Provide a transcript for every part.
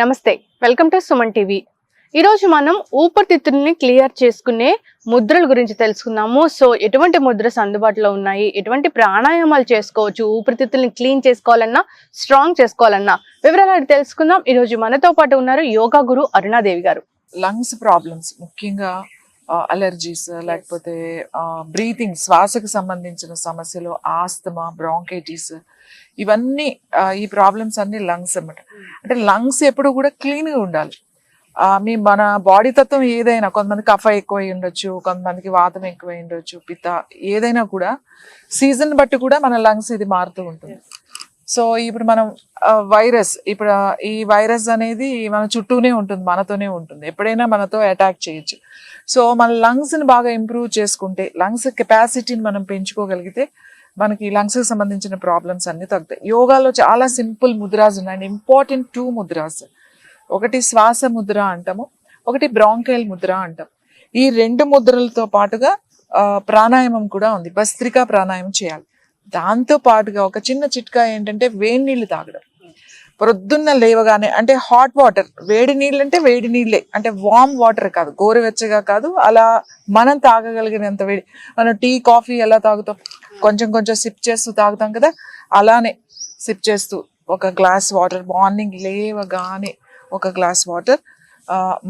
నమస్తే welcome to Suman TV. ఈరోజు మనం ఊపిరితిత్తుల్ని క్లియర్ చేసుకునే ముద్రల గురించి తెలుసుకుందాము. సో ఎటువంటి ముద్రస్ అందుబాటులో ఉన్నాయి? ఎటువంటి ప్రాణాయామాలు చేసుకోవచ్చు? ఊపిరితిత్తుల్ని క్లీన్ చేసుకోవాలన్నా స్ట్రాంగ్ చేసుకోవాలన్నా? వివరాలు తెలుసుకుందాం. ఈరోజు మనతో పాటు ఉన్నారు yoga guru Arunadevi garu. Lungs problems ముఖ్యంగా అలర్జీస్ లేకపోతే బ్రీతింగ్ శ్వాసకు సంబంధించిన సమస్యలు ఆస్తమా బ్రాంకైటిస్ ఇవన్నీ ఈ ప్రాబ్లమ్స్ అన్ని లంగ్స్ అన్నమాట. అంటే లంగ్స్ ఎప్పుడు కూడా క్లీన్గా ఉండాలి. మీ మన బాడీ తత్వం ఏదైనా కొంతమంది కఫ ఎక్కువై ఉండొచ్చు కొంతమందికి వాతం ఎక్కువై ఉండొచ్చు పిత ఏదైనా కూడా సీజన్ బట్టి కూడా మన లంగ్స్ ఇది మారుతూ ఉంటుంది. సో ఇప్పుడు మనం వైరస్ ఇప్పుడు ఈ వైరస్ అనేది మన చుట్టూనే ఉంటుంది మనతోనే ఉంటుంది. ఎప్పుడైనా మనతో అటాక్ చేయొచ్చు. సో మన లంగ్స్ని బాగా ఇంప్రూవ్ చేసుకుంటే లంగ్స్ కెపాసిటీని మనం పెంచుకోగలిగితే మనకి లంగ్స్కి సంబంధించిన ప్రాబ్లమ్స్ అన్ని తగ్గుతాయి. యోగాలో చాలా సింపుల్ ముద్రాస్ ఉన్నాయి. Important two mudras. ఒకటి శ్వాస ముద్ర అంటాము ఒకటి బ్రాంకైల్ ముద్ర అంటాం ఈ రెండు ముద్రలతో పాటుగా ప్రాణాయామం కూడా ఉంది. భస్త్రికా ప్రాణాయామం చేయాలి. దాంతో పాటుగా ఒక చిన్న చిట్కా ఏంటంటే వేడి నీళ్ళు తాగడం. ప్రొద్దున్న లేవగానే అంటే హాట్ వాటర్ వేడి నీళ్ళు అంటే వేడి నీళ్ళే. అంటే వామ్ వాటర్ కాదు గోరువెచ్చగా కాదు అలా మనం తాగగలిగినంత వేడి. మనం టీ కాఫీ ఎలా తాగుతాం? కొంచెం కొంచెం సిప్ చేస్తూ తాగుతాం కదా అలానే సిప్ చేస్తూ ఒక గ్లాస్ వాటర్ మార్నింగ్ లేవగానే ఒక గ్లాస్ వాటర్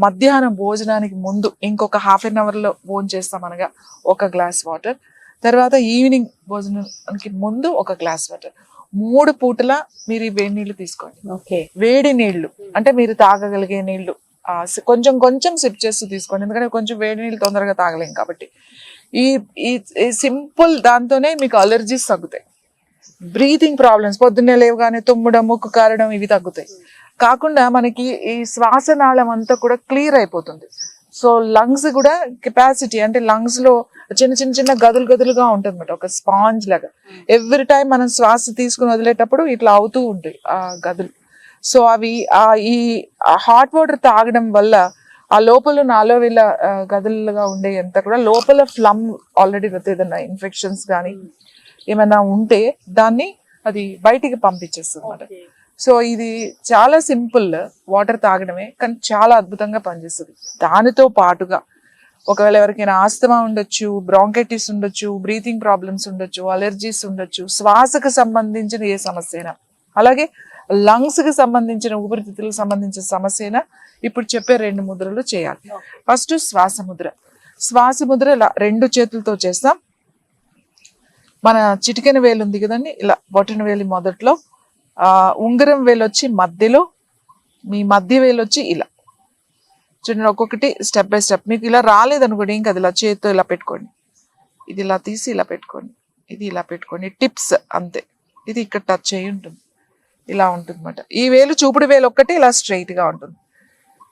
మధ్యాహ్నం భోజనానికి ముందు ఇంకొక హాఫ్ అన్ అవర్లో భోజనం చేస్తాం అనగా ఒక గ్లాస్ వాటర్ తర్వాత ఈవినింగ్ భోజనానికి ముందు ఒక గ్లాస్ వాటర్. మూడు పూటల మీరు ఈ వేడి నీళ్ళు తీసుకోండి. ఓకే. వేడి నీళ్ళు అంటే మీరు తాగగలిగే నీళ్ళు కొంచెం కొంచెం సిప్ చేస్తూ తీసుకోండి. ఎందుకంటే కొంచెం వేడి నీళ్ళు తొందరగా తాగలేం కాబట్టి. ఈ ఈ సింపుల్ దాంతోనే మీకు అలర్జీస్ తగ్గుతాయి. బ్రీతింగ్ ప్రాబ్లమ్స్ పొద్దున్నే లేవగానే తుమ్మడం ముక్కు కారడం ఇవి తగ్గుతాయి. కాకుండా మనకి ఈ శ్వాసనాళం అంతా కూడా క్లియర్ అయిపోతుంది. సో లంగ్స్ కూడా కెపాసిటీ అంటే లంగ్స్లో చిన్న చిన్న చిన్న గదులు గదులుగా ఉంటుంది అనమాట ఒక స్పాంజ్ లాగా. ఎవ్రీ టైం మనం శ్వాస తీసుకుని వదిలేటప్పుడు ఇట్లా అవుతూ ఉంటాయి ఆ గదులు. సో అవి ఆ ఈ హాట్ వాటర్ తాగడం వల్ల ఆ లోపల నాలో వీళ్ళ గదులుగా ఉండే అంత కూడా లోపల ఫ్లమ్ ఆల్రెడీ ఏదైనా ఇన్ఫెక్షన్స్ కానీ ఏమైనా ఉంటే దాన్ని అది బయటికి పంపించేస్తుంది అన్నమాట. సో ఇది చాలా సింపుల్ వాటర్ తాగడమే కానీ చాలా అద్భుతంగా పనిచేస్తుంది. దానితో పాటుగా ఒకవేళ ఎవరికైనా ఆస్తమా ఉండొచ్చు బ్రాంకైటిస్ ఉండొచ్చు బ్రీతింగ్ ప్రాబ్లమ్స్ ఉండొచ్చు అలర్జీస్ ఉండొచ్చు శ్వాసకు సంబంధించిన ఏ సమస్య అయినా అలాగే లంగ్స్కి సంబంధించిన ఊపిరితిత్తులకు సంబంధించిన సమస్య అయినా ఇప్పుడు చెప్పే రెండు ముద్రలు చేయాలి. ఫస్ట్ శ్వాస ముద్ర. శ్వాస ముద్ర ఇలా రెండు చేతులతో చేస్తాం. మన చిటికెన వేలు ఉంది కదండి ఇలా బొటన వేలి మొదట్లో ఉంగరం వేలు వచ్చి మధ్యలో మీ మధ్య వేలు వచ్చి ఇలా. చూడండి ఒక్కొక్కటి స్టెప్ బై స్టెప్ మీకు ఇలా రాలేదనుకోండి ఇంకా అది ఇలా చేతితో ఇలా పెట్టుకోండి. ఇది ఇలా తీసి ఇలా పెట్టుకోండి. ఇది ఇలా పెట్టుకోండి. టిప్స్ అంతే. ఇది ఇక్కడ టచ్ అయ్యి ఉంటుంది. ఇలా ఉంటుంది ఈ వేలు చూపుడు వేలు ఒక్కటి ఇలా స్ట్రైట్గా ఉంటుంది.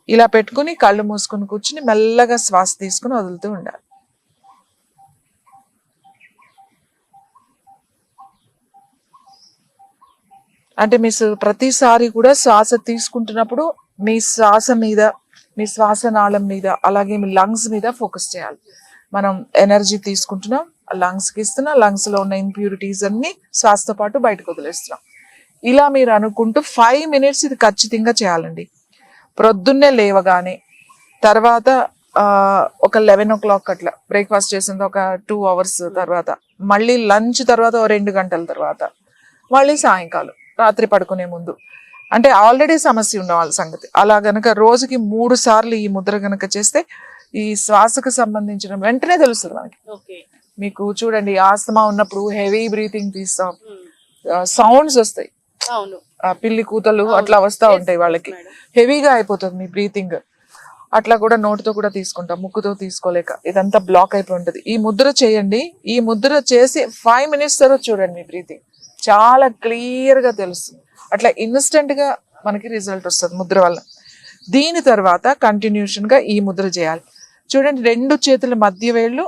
ఇలా పెట్టుకుని కళ్ళు మూసుకుని కూర్చుని మెల్లగా శ్వాస తీసుకుని వదులుతూ ఉండాలి. అంటే మీ ప్రతిసారి కూడా శ్వాస తీసుకుంటున్నప్పుడు మీ శ్వాస మీద మీ శ్వాసనాళం మీద అలాగే మీ లంగ్స్ మీద ఫోకస్ చేయాలి. మనం ఎనర్జీ తీసుకుంటున్నాం లంగ్స్కి ఇస్తున్నాం లంగ్స్లో ఉన్న ఇంప్యూరిటీస్ అన్ని శ్వాసతో పాటు బయటకు వదిలేస్తున్నాం. ఇలా మీరు అనుకుంటూ ఫైవ్ మినిట్స్ ఇది ఖచ్చితంగా చేయాలండి. ప్రొద్దున్నే లేవగానే తర్వాత ఒక లెవెన్ ఓ క్లాక్ అట్లా బ్రేక్ఫాస్ట్ చేసిన ఒక టూ అవర్స్ తర్వాత మళ్ళీ లంచ్ తర్వాత ఓ రెండు గంటల తర్వాత మళ్ళీ సాయంకాలం. రాత్రి పడుకునే ముందు. అంటే ఆల్రెడీ సమస్య ఉన్న వాళ్ళ సంగతి. అలా గనక రోజుకి మూడు సార్లు ఈ ముద్ర గనక చేస్తే ఈ శ్వాసకు సంబంధించిన వెంటనే తెలుస్తుంది మనకి. మీకు చూడండి ఆస్తమా ఉన్నప్పుడు హెవీ బ్రీతింగ్ తీస్తాం. సౌండ్స్ వస్తాయి. పిల్లి కూతలు అట్లా వస్తా ఉంటాయి వాళ్ళకి. హెవీగా అయిపోతుంది మీ బ్రీతింగ్. అట్లా కూడా నోటితో కూడా తీసుకుంటాం ముక్కుతో తీసుకోలేక. ఇదంతా బ్లాక్ అయిపోయి ఉంటుంది. ఈ ముద్ర చేయండి. ఈ ముద్ర చేసి ఫైవ్ మినిట్స్ తర్వాత చూడండి మీ బ్రీతింగ్. చాలా క్లియర్గా తెలుసు. తెలుస్తుంది అట్లా ఇన్స్టెంట్గా మనకి రిజల్ట్ వస్తుంది ముద్ర వల్ల. దీని తర్వాత కంటిన్యూషన్గా ఈ ముద్ర చేయాలి. చూడండి రెండు చేతుల మధ్య వేళ్ళు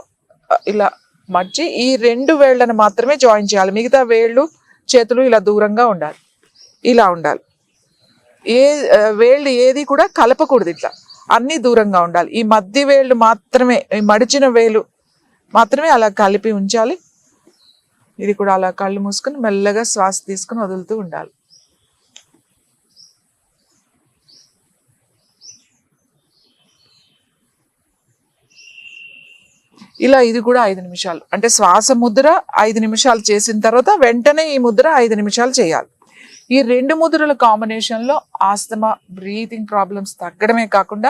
ఇలా మర్చి ఈ రెండు వేళ్ళను మాత్రమే జాయిన్ చేయాలి. మిగతా వేళ్ళు చేతులు ఇలా దూరంగా ఉండాలి. ఇలా ఉండాలి. ఏ వేళ్ళు ఏది కూడా కలపకూడదు ఇట్లా. అన్నీ దూరంగా ఉండాలి. ఈ మధ్య వేళ్ళు మాత్రమే ఈ మడిచిన వేలు మాత్రమే అలా కలిపి ఉంచాలి. ఇది కూడా అలా కళ్ళు మూసుకుని మెల్లగా శ్వాస తీసుకుని వదులుతూ ఉండాలి. ఇలా ఇది కూడా ఐదు నిమిషాలు. అంటే శ్వాస ముద్ర ఐదు నిమిషాలు చేసిన తర్వాత వెంటనే ఈ ముద్ర ఐదు నిమిషాలు చేయాలి. ఈ రెండు ముద్రల కాంబినేషన్లో ఆస్తమా బ్రీతింగ్ ప్రాబ్లమ్స్ తగ్గడమే కాకుండా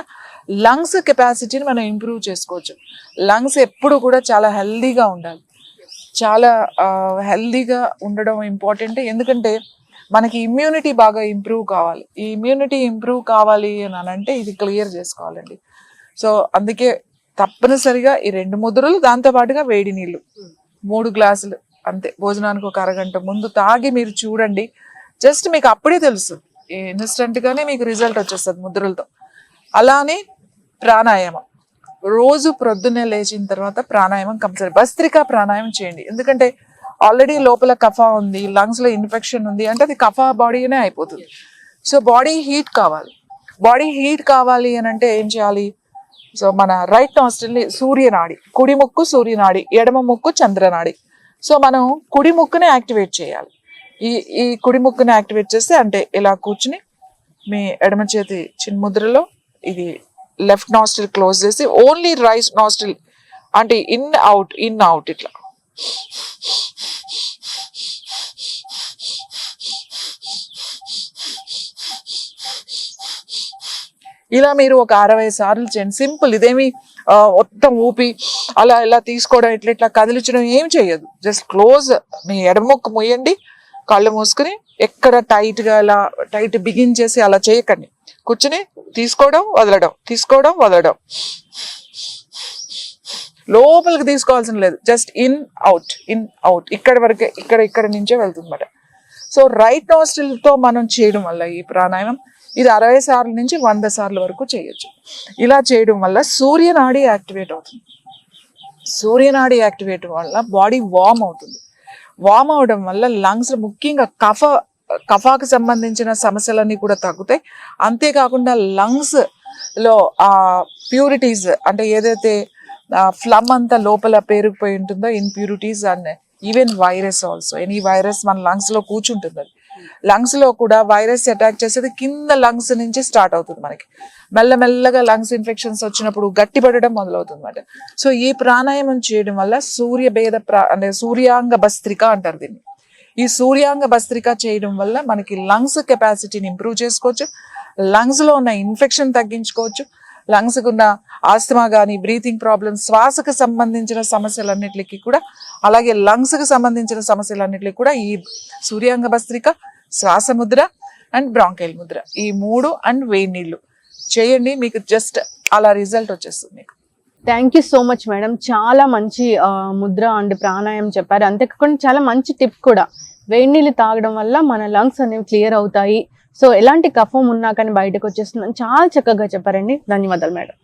లంగ్స్ కెపాసిటీని మనం ఇంప్రూవ్ చేసుకోవచ్చు. లంగ్స్ ఎప్పుడు కూడా చాలా హెల్దీగా ఉండాలి. చాలా హెల్దీగా ఉండడం ఇంపార్టెంట్ ఎందుకంటే మనకి ఇమ్యూనిటీ బాగా ఇంప్రూవ్ కావాలి. ఈ ఇమ్యూనిటీ ఇంప్రూవ్ కావాలి అని అంటే ఇది క్లియర్ చేసుకోవాలండి. సో అందుకే తప్పనిసరిగా ఈ రెండు ముద్రలు దాంతో పాటుగా వేడి నీళ్ళు. మూడు గ్లాసులు అంతే. భోజనానికి ఒక అరగంట ముందు తాగి మీరు చూడండి. జస్ట్ మీకు అప్పుడే తెలుసు. ఇన్స్టెంట్గానే మీకు రిజల్ట్ వచ్చేస్తుంది ముద్రలతో. అలానే ప్రాణాయామం. రోజు ప్రొద్దున్నే లేచిన తర్వాత ప్రాణాయామం కంపల్సరీ. భస్త్రికా ప్రాణాయామం చేయండి. ఎందుకంటే ఆల్రెడీ లోపల కఫా ఉంది లంగ్స్లో ఇన్ఫెక్షన్ ఉంది అంటే అది కఫా బాడీనే అయిపోతుంది. సో బాడీ హీట్ కావాలి. బాడీ హీట్ కావాలి అని అంటే ఏం చేయాలి? సో మన రైట్ నాస్టిల్ని సూర్యనాడి కుడి ముక్కు సూర్యనాడి ఎడమ ముక్కు చంద్రనాడి. సో మనం కుడి ముక్కుని యాక్టివేట్ చేయాలి. ఈ ఈ కుడి ముక్కుని యాక్టివేట్ చేస్తే అంటే ఇలా కూర్చుని మీ ఎడమ చేతి చిన్ముద్రలో ఇది లెఫ్ట్ నాస్టిల్ క్లోజ్ చేసి ఓన్లీ రైట్ నాస్టిల్ అంటే ఇన్ అవుట్ ఇన్ అవుట్ ఇట్లా. ఇలా మీరు ఒక అరవై సార్లు చేయండి. సింపుల్ ఇదేమి మొత్తం ఊపి అలా ఇలా తీసుకోవడం ఇట్లా ఇట్లా కదిలించడం ఏం చేయదు. జస్ట్ క్లోజ్ మీ ఎడమొక్క మూయండి కళ్ళు మూసుకుని ఎక్కడ టైట్గా అలా టైట్ బిగించేసి అలా చేయకండి. కూర్చుని తీసుకోవడం వదలడం తీసుకోవడం వదలడం. లోపలికి తీసుకోవాల్సిన లేదు. Just in out in out ఇక్కడ వరకే ఇక్కడ ఇక్కడ నుంచే వెళ్తుంది అన్నమాట సో రైట్ నోస్టిల్తో మనం చేయడం వల్ల ఈ ప్రాణాయామం ఇది అరవై సార్లు నుంచి వంద సార్లు వరకు చేయొచ్చు. ఇలా చేయడం వల్ల సూర్యనాడి యాక్టివేట్ అవుతుంది. సూర్యనాడి యాక్టివేట్ వల్ల బాడీ వార్మ్ అవుతుంది. వామ్ అవడం వల్ల లంగ్స్ ముఖ్యంగా కఫ కఫాకు సంబంధించిన సమస్యలన్నీ కూడా తగ్గుతాయి. అంతేకాకుండా లంగ్స్లో ఆ ప్యూరిటీస్ అంటే ఏదైతే ఫ్లమ్ అంతా లోపల పేరుకుపోయి ఉంటుందో impurities and even virus also. Any virus మన లంగ్స్లో కూర్చుంటుంది లంగ్స్లో కూడా వైరస్ అటాక్ చేసేది కింద లంగ్స్ నుంచి స్టార్ట్ అవుతుంది మనకి. మెల్లమెల్లగా లంగ్స్ ఇన్ఫెక్షన్స్ వచ్చినప్పుడు గట్టిపడడం మొదలవుతుంది అనమాట సో ఈ ప్రాణాయామం చేయడం వల్ల సూర్యభేద ప్రా అంటే సూర్యాంగ భస్త్రిక అంటారు దీన్ని. ఈ సూర్యాంగ భస్త్రిక చేయడం వల్ల మనకి లంగ్స్ కెపాసిటీని ఇంప్రూవ్ చేసుకోవచ్చు. లంగ్స్లో ఉన్న ఇన్ఫెక్షన్ తగ్గించుకోవచ్చు. లంగ్స్ ఉన్న ఆస్తమా కానీ బ్రీతింగ్ ప్రాబ్లమ్స్ శ్వాసకు సంబంధించిన సమస్యలన్నిటికీ కూడా అలాగే లంగ్స్కు సంబంధించిన సమస్యలన్నిటికీ కూడా ఈ సూర్యాంగ భస్త్రిక శ్వాస ముద్ర అండ్ బ్రాంకైల్ ముద్ర. ఈ మూడు అండ్ వేడి నీళ్ళు. చేయండి మీకు జస్ట్ అలా రిజల్ట్ వచ్చేస్తుంది. మీకు thank you so much madam చాలా మంచి ముద్ర అండ్ ప్రాణాయామం చెప్పారు. అంతేకాకుండా చాలా మంచి టిప్ కూడా. వేడి నీళ్ళు తాగడం వల్ల మన లంగ్స్ అనేవి క్లియర్ అవుతాయి. సో ఎలాంటి కఫం ఉన్నా కానీ బయటకు వచ్చేస్తుందని చాలా చక్కగా చెప్పారండి. ధన్యవాదాలు మేడం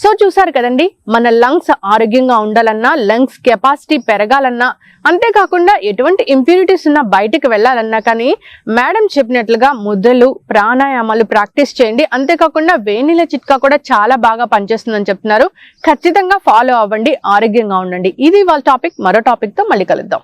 సో చూసారు కదండి మన లంగ్స్ ఆరోగ్యంగా ఉండాలన్నా లంగ్స్ కెపాసిటీ పెరగాలన్నా అంతేకాకుండా ఎటువంటి ఇంప్యూరిటీస్ ఉన్నా బయటకు వెళ్ళాలన్నా కానీ మేడం చెప్పినట్లుగా ముద్దలు ప్రాణాయామాలు ప్రాక్టీస్ చేయండి. అంతేకాకుండా వేణిల చిట్కా కూడా చాలా బాగా పనిచేస్తుందని చెప్తున్నారు. ఖచ్చితంగా ఫాలో అవ్వండి ఆరోగ్యంగా ఉండండి. ఇది వాళ్ళ టాపిక్ మరో టాపిక్తో మళ్ళీ కలుద్దాం.